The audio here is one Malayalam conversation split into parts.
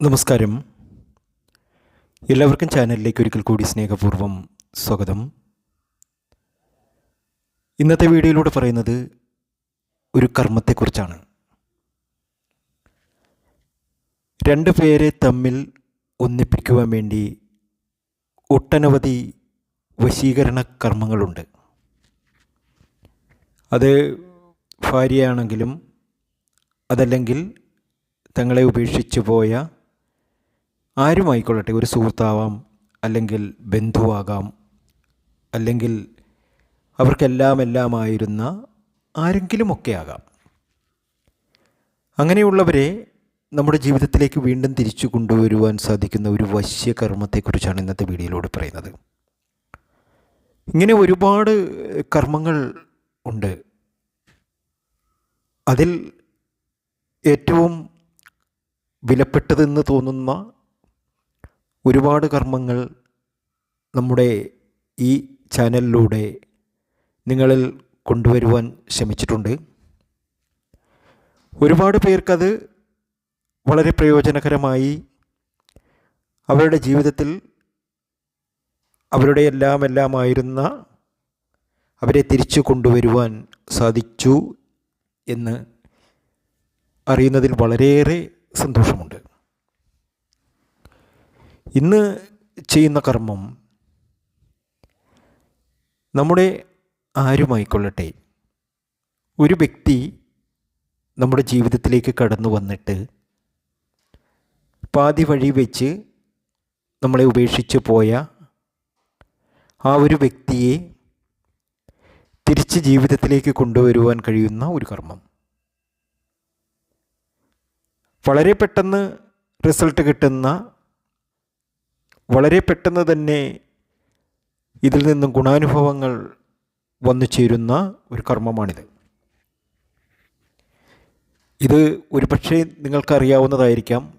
നമസ്കാരം. എല്ലാവർക്കും ചാനലിലേക്ക് ഒരിക്കൽ കൂടി സ്നേഹപൂർവം സ്വാഗതം. ഇന്നത്തെ വീഡിയോയിലൂടെ പറയുന്നത് ഒരു കർമ്മത്തെക്കുറിച്ചാണ്. രണ്ട് പേരെ തമ്മിൽ ഒന്നിപ്പിക്കുവാൻ വേണ്ടി ഒട്ടനവധി വശീകരണ കർമ്മങ്ങളുണ്ട്. അത് ഭാര്യയാണെങ്കിലും അതല്ലെങ്കിൽ തങ്ങളെ ഉപേക്ഷിച്ചു പോയ ആരുമായിക്കൊള്ളട്ടെ? ഒരു സുഹൃത്താവാം അല്ലെങ്കിൽ ബന്ധുവാകാം അല്ലെങ്കിൽ അവർക്കെല്ലാം എല്ലാമായിരുന്ന ആരെങ്കിലുമൊക്കെ ആകാം അങ്ങനെയുള്ളവരെ നമ്മുടെ ജീവിതത്തിലേക്ക് വീണ്ടും തിരിച്ചു കൊണ്ടുവരുവാൻ സാധിക്കുന്ന ഒരു വശ്യ കർമ്മത്തെക്കുറിച്ചാണ് ഇന്നത്തെ വീഡിയോയിലൂടെ പറയുന്നത്. ഇങ്ങനെ ഒരുപാട് കർമ്മങ്ങൾ ഉണ്ട്. അതിൽ ഏറ്റവും വിലപ്പെട്ടതെന്ന് തോന്നുന്ന ഒരുപാട് കർമ്മങ്ങൾ നമ്മുടെ ഈ ചാനലിലൂടെ നിങ്ങളിൽ കൊണ്ടുവരുവാൻ ശ്രമിച്ചിട്ടുണ്ട്. ഒരുപാട് പേർക്കത് വളരെ പ്രയോജനകരമായി അവരുടെ ജീവിതത്തിൽ അവരുടെ എല്ലാം എല്ലാമായിരുന്ന അവരെ തിരിച്ചു കൊണ്ടുവരുവാൻ സാധിച്ചു എന്ന് അറിയുന്നതിൽ വളരെയേറെ സന്തോഷമുണ്ട്. ഇന്ന് ചെയ്യുന്ന കർമ്മം നമ്മുടെ ആരുമായിക്കൊള്ളട്ടെ? ഒരു വ്യക്തി നമ്മുടെ ജീവിതത്തിലേക്ക് കടന്നു വന്നിട്ട് പാതി വഴി വെച്ച് നമ്മളെ ഉപേക്ഷിച്ച് പോയ ആ ഒരു വ്യക്തിയെ തിരിച്ച് ജീവിതത്തിലേക്ക് കൊണ്ടുവരുവാൻ കഴിയുന്ന ഒരു കർമ്മം. വളരെ പെട്ടെന്ന് റിസൾട്ട് കിട്ടുന്ന വളരെ പെട്ടെന്ന് തന്നെ ഇതിൽ നിന്നും ഗുണാനുഭവങ്ങൾ വന്നു ചേരുന്ന ഒരു കർമ്മമാണിത്. ഇത് ഒരുപക്ഷെ നിങ്ങൾക്കറിയാവുന്നതായിരിക്കാം.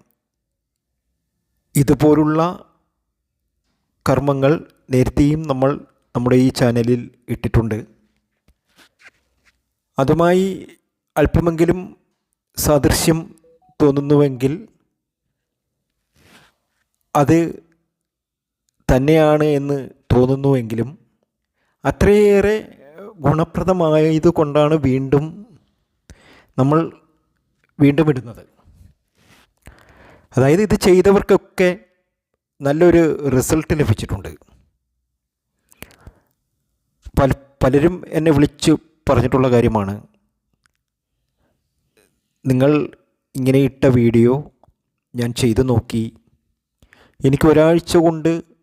ഇതുപോലുള്ള കർമ്മങ്ങൾ നേരത്തെയും നമ്മൾ നമ്മുടെ ഈ ചാനലിൽ ഇട്ടിട്ടുണ്ട്. അതുമായി അല്പമെങ്കിലും സാദൃശ്യം തോന്നുന്നുവെങ്കിൽ അത് തന്നെയാണ് എന്ന് തോന്നുന്നുവെങ്കിലും അത്രയേറെ ഗുണപ്രദമായതുകൊണ്ടാണ് വീണ്ടും നമ്മൾ വീണ്ടും ഇടുന്നത്. അതായത് ഇത് ചെയ്തവർക്കൊക്കെ നല്ലൊരു റിസൾട്ട് ലഭിച്ചിട്ടുണ്ട്. പല പലരും എന്നെ വിളിച്ച് പറഞ്ഞിട്ടുള്ള കാര്യമാണ്. നിങ്ങൾ ഇങ്ങനെ ഇട്ട വീഡിയോ ഞാൻ ചെയ്തു നോക്കി. എനിക്ക് ഒരാഴ്ച കൊണ്ട്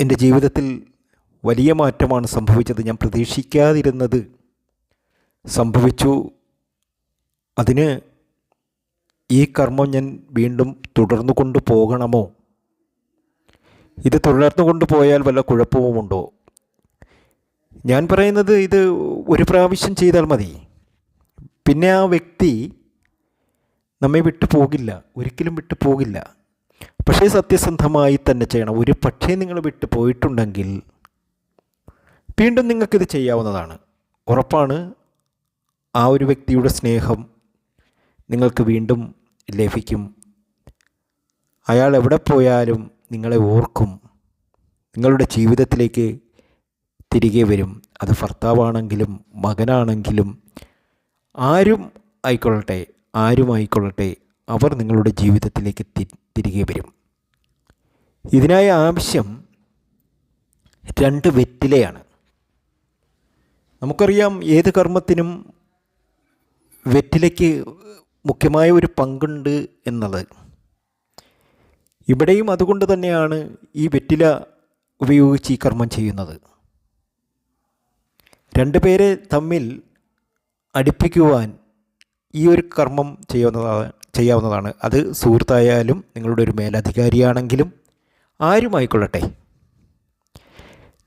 എന്റെ ജീവിതത്തിൽ വലിയ മാറ്റമാണ് സംഭവിച്ചത്. ഞാൻ പ്രതീക്ഷിക്കാതിരുന്നത് സംഭവിച്ചു. അതിന് ഈ കർമ്മം ഞാൻ വീണ്ടും തുടർന്നു കൊണ്ടുപോകണമോ ഇത് തുടർന്നു കൊണ്ടുപോയാൽ വല്ല കുഴപ്പവുമുണ്ടോ? ഞാൻ പറയുന്നത് ഇത് ഒരു പ്രാവശ്യം ചെയ്താൽ മതി. പിന്നെ ആ വ്യക്തി നമ്മെ വിട്ടു പോകില്ല. ഒരിക്കലും വിട്ടു പോകില്ല. പക്ഷേ സത്യസന്ധമായി തന്നെ ചെയ്യണം. ഒരു പക്ഷേ നിങ്ങൾ വിട്ടു പോയിട്ടുണ്ടെങ്കിൽ വീണ്ടും നിങ്ങൾക്കിത് ചെയ്യാവുന്നതാണ്. ഉറപ്പാണ് ആ ഒരു വ്യക്തിയുടെ സ്നേഹം നിങ്ങൾക്ക് വീണ്ടും ലഭിക്കും. അയാൾ എവിടെ പോയാലും നിങ്ങളെ ഓർക്കും. നിങ്ങളുടെ ജീവിതത്തിലേക്ക് തിരികെ വരും. അത് ഭർത്താവാണെങ്കിലും മകനാണെങ്കിലും ആരും ആയിക്കൊള്ളട്ടെ ആരും ആയിക്കൊള്ളട്ടെ അവർ നിങ്ങളുടെ ജീവിതത്തിലേക്ക് തിരികെ വരും. ഇതിനായി ആവശ്യം രണ്ട് വെറ്റിലയാണ്. നമുക്കറിയാം ഏത് കർമ്മത്തിനും വെറ്റിലയ്ക്ക് മുഖ്യമായ ഒരു പങ്കുണ്ട് എന്നത് ഇവിടെയും അതുകൊണ്ട് തന്നെയാണ് ഈ വെറ്റില ഉപയോഗിച്ച് ഈ കർമ്മം ചെയ്യുന്നത്. രണ്ട് പേരെ തമ്മിൽ അടുപ്പിക്കുവാൻ ഈ ഒരു കർമ്മം ചെയ്യാവുന്നതാണ് ചെയ്യാവുന്നതാണ്. അത് സുഹൃത്തായാലും നിങ്ങളുടെ ഒരു മേലധികാരിയാണെങ്കിലും ആരുമായിക്കൊള്ളട്ടെ?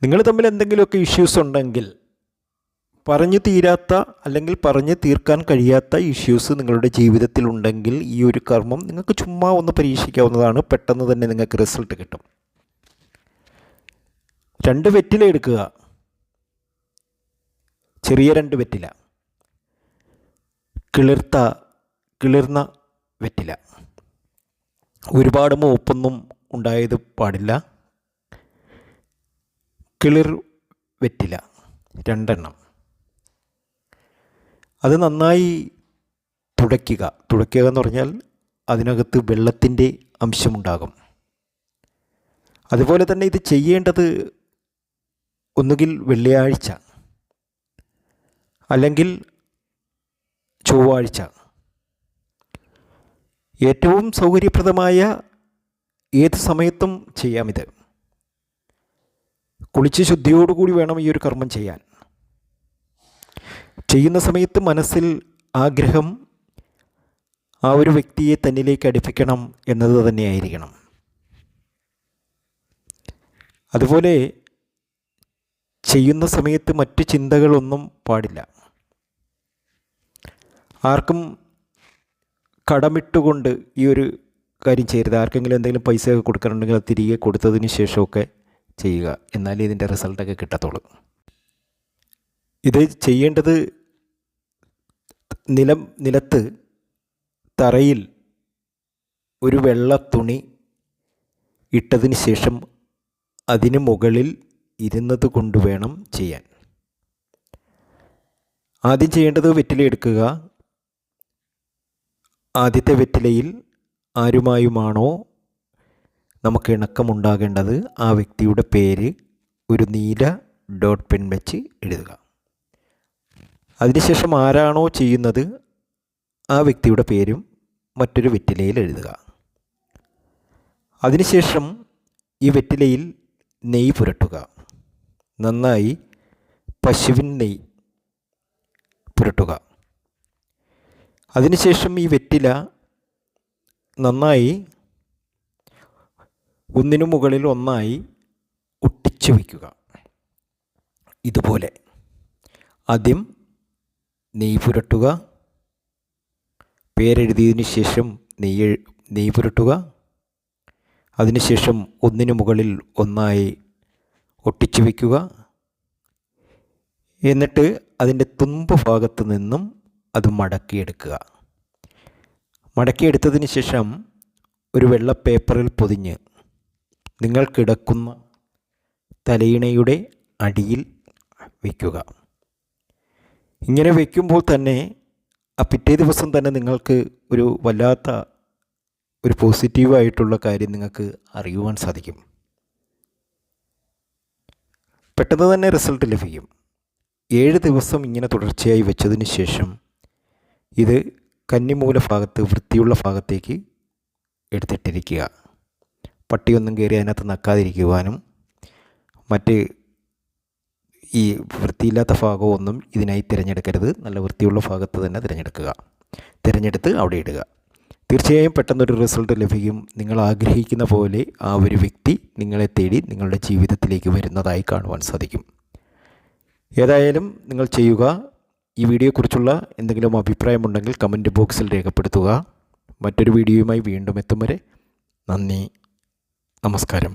നിങ്ങൾ തമ്മിൽ എന്തെങ്കിലുമൊക്കെ ഇഷ്യൂസ് ഉണ്ടെങ്കിൽ പറഞ്ഞു തീരാത്ത അല്ലെങ്കിൽ പറഞ്ഞു തീർക്കാൻ കഴിയാത്ത ഇഷ്യൂസ് നിങ്ങളുടെ ജീവിതത്തിൽ ഉണ്ടെങ്കിൽ ഈ ഒരു കർമ്മം നിങ്ങൾക്ക് ചുമ്മാ ഒന്ന് പരീക്ഷിക്കാവുന്നതാണ്. പെട്ടെന്ന് തന്നെ നിങ്ങൾക്ക് റിസൾട്ട് കിട്ടും. രണ്ട് വെറ്റില എടുക്കുക. ചെറിയ രണ്ട് വെറ്റില. കിളിർത്ത കിളിർന്ന വെറ്റില. ഒരുപാട് മൂപ്പൊന്നും ഉണ്ടായത് പാടില്ല. കിളിർ വെറ്റില രണ്ടെണ്ണം. അത് നന്നായി തുടയ്ക്കുക. തുടയ്ക്കുക എന്ന് പറഞ്ഞാൽ അതിനകത്ത് വെള്ളത്തിന്റെ അംശമുണ്ടാകും. അതുപോലെ തന്നെ ഇത് ചെയ്യേണ്ടത് ഒന്നുകിൽ വെള്ളിയാഴ്ച അല്ലെങ്കിൽ ചൊവ്വാഴ്ച. ഏറ്റവും സൗകര്യപ്രദമായ ഏത് സമയത്തും ചെയ്യാം ഇത് കുളിച്ച് ശുദ്ധിയോടുകൂടി വേണം ഈ ഒരു കർമ്മം ചെയ്യാൻ. ചെയ്യുന്ന സമയത്ത് മനസ്സിൽ ആഗ്രഹം ആ ഒരു വ്യക്തിയെ തന്നിലേക്ക് അടുപ്പിക്കണം എന്നത് തന്നെയായിരിക്കണം. അതുപോലെ ചെയ്യുന്ന സമയത്ത് മറ്റ് ചിന്തകളൊന്നും പാടില്ല. ആർക്കും കടമിട്ടുകൊണ്ട് ഈ ഒരു കാര്യം ചെയ്യരുത്. ആർക്കെങ്കിലും എന്തെങ്കിലും പൈസയൊക്കെ കൊടുക്കാനുണ്ടെങ്കിൽ അത് തിരികെ കൊടുത്തതിന് ശേഷമൊക്കെ ചെയ്യുക. എന്നാലേ ഇതിന്റെ റിസൾട്ടൊക്കെ കിട്ടത്തുള്ളൂ. ഇത് ചെയ്യേണ്ടത് നിലം നിലത്ത് തറയിൽ ഒരു വെള്ള തുണി ഇട്ടതിന് ശേഷം അതിന് മുകളിൽ ഇരുന്നത് കൊണ്ട് വേണം ചെയ്യാൻ. ആദ്യം ചെയ്യേണ്ടത് വെറ്റില എടുക്കുക. ആദ്യത്തെ വെറ്റിലയിൽ ആരുമായുമാണോ നമുക്ക് ഇണക്കമുണ്ടാകേണ്ടത് ആ വ്യക്തിയുടെ പേര് ഒരു നീല ഡോട്ട് പെൻ വെച്ച് എഴുതുക. അതിനുശേഷം ആരാണോ ചെയ്യുന്നത് ആ വ്യക്തിയുടെ പേരും മറ്റൊരു വെറ്റിലയിൽ എഴുതുക. അതിനുശേഷം ഈ വെറ്റിലയിൽ നെയ്യ് പുരട്ടുക. നന്നായി പശുവിൻ നെയ്യ് പുരട്ടുക. അതിനുശേഷം ഈ വെറ്റില നന്നായി ഒന്നിനു മുകളിൽ ഒന്നായി ഒട്ടിച്ചു വയ്ക്കുക. ഇതുപോലെ. ആദ്യം നെയ് പുരട്ടുക. പേരെഴുതിയതിന് ശേഷം നെയ്യ് നെയ് പുരട്ടുക. അതിനുശേഷം ഒന്നിനു മുകളിൽ ഒന്നായി ഒട്ടിച്ചു വയ്ക്കുക. എന്നിട്ട് അതിന്റെ തുമ്പ് ഭാഗത്ത് നിന്നും അത് മടക്കിയെടുക്കുക. മടക്കിയെടുത്തതിന് ശേഷം ഒരു വെള്ള പേപ്പറിൽ പൊതിഞ്ഞ് നിങ്ങൾ കിടക്കുന്ന തലയിണയുടെ അടിയിൽ വയ്ക്കുക ഇങ്ങനെ വയ്ക്കുമ്പോൾ തന്നെ ആ പിറ്റേ ദിവസം തന്നെ നിങ്ങൾക്ക് ഒരു വല്ലാത്ത ഒരു പോസിറ്റീവായിട്ടുള്ള കാര്യം നിങ്ങൾക്ക് അറിയുവാൻ സാധിക്കും. പെട്ടെന്ന് തന്നെ റിസൾട്ട് ലഭിക്കും. ഏഴ് ദിവസം ഇങ്ങനെ തുടർച്ചയായി വെച്ചതിന് ശേഷം ഇത് കന്നിമൂല ഭാഗത്ത് വൃത്തിയുള്ള ഭാഗത്തേക്ക് എടുത്തിട്ടിരിക്കുക. പട്ടിയൊന്നും കയറി അതിനകത്ത് നക്കാതിരിക്കുവാനും മറ്റ് ഈ വൃത്തിയില്ലാത്ത ഭാഗമൊന്നും ഇതിനായി തിരഞ്ഞെടുക്കരുത്. നല്ല വൃത്തിയുള്ള ഭാഗത്ത് തന്നെ തിരഞ്ഞെടുക്കുക. തിരഞ്ഞെടുത്ത് അവിടെ ഇടുക. തീർച്ചയായും പെട്ടെന്നൊരു റിസൾട്ട് ലഭിക്കും. നിങ്ങൾ ആഗ്രഹിക്കുന്ന പോലെ ആ ഒരു വ്യക്തി നിങ്ങളെ തേടി നിങ്ങളുടെ ജീവിതത്തിലേക്ക് വരുന്നതായി കാണുവാൻ സാധിക്കും. ഏതായാലും നിങ്ങൾ ചെയ്യുക. ഈ വീഡിയോയെക്കുറിച്ചുള്ള എന്തെങ്കിലും അഭിപ്രായമുണ്ടെങ്കിൽ കമന്റ് ബോക്സിൽ രേഖപ്പെടുത്തുക. മറ്റൊരു വീഡിയോയുമായി വീണ്ടും എത്തും വരെ നന്ദി. നമസ്കാരം.